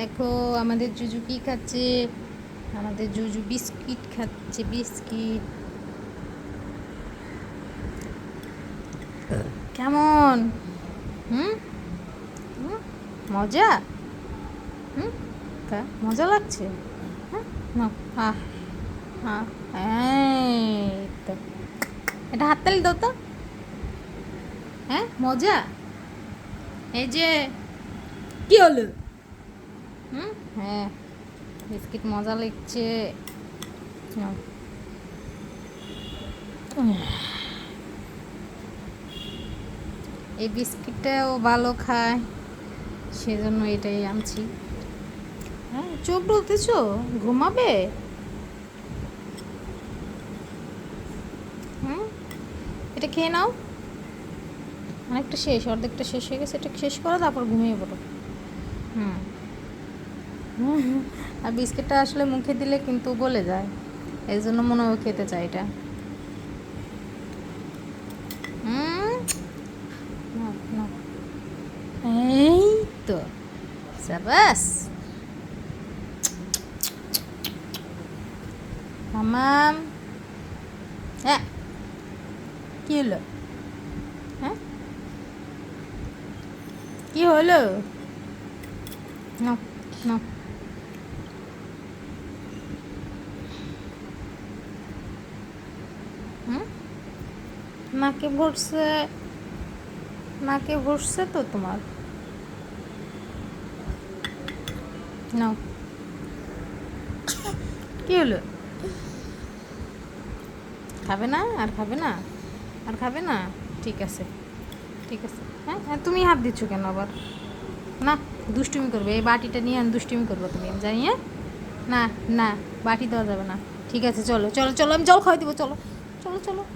দেখো, আমাদের জুজু কি খাচ্ছে? আমাদের জুজু বিস্কিট খাচ্ছে, বিস্কিট। কেমন? হুম? মজা? হুম? তা মজা লাগছে? হ্যাঁ হ্যাঁ এটা হাততালি দাও তো। হ্যাঁ মজা? এই যে, কি হলো? হুম? হ্যাঁ। বিস্কিট মজা লাগছে। এই বিস্কিটটাও ভালো খায়। সেজন্য এটাই আনছি। হ্যাঁ চোখ বলতেছ? ঘুমাবে? হুম? এটা খেয়ে নাও। অনেকটা শেষ অর্ধেকটা শেষ হয়ে গেছে এটা শেষ করো তারপর ঘুমিয়ে পড়ো। হুম, আর বিস্কিটটা আসলে মুখে দিলে কিন্তু গলে যায়। এই জন্য মনে হয় খেতে চাই এটা। এই তো। সাবাস। হ্যাঁ। কি হলো? হ্যাঁ? কি হলো? নাও নাও নাকে ভরছে নাকে ভরছে তো তোমার। নাও। কি হলো? খাবে না? আর খাবে না? আর খাবে না? ঠিক আছে। ঠিক আছে। হ্যাঁ হ্যাঁ তুমি হাত দিচ্ছ কেন আবার? না, দুষ্টুমি করবে। এই বাটিটা নিয়ে আমি দুষ্টুমি করব তুমি, আমি জানি হ্যাঁ? না না, বাটি দেওয়া যাবে না। ঠিক আছে, চলো চলো চলো, আমি জল খাওয়াই দেবো, চলো। চলো চলো।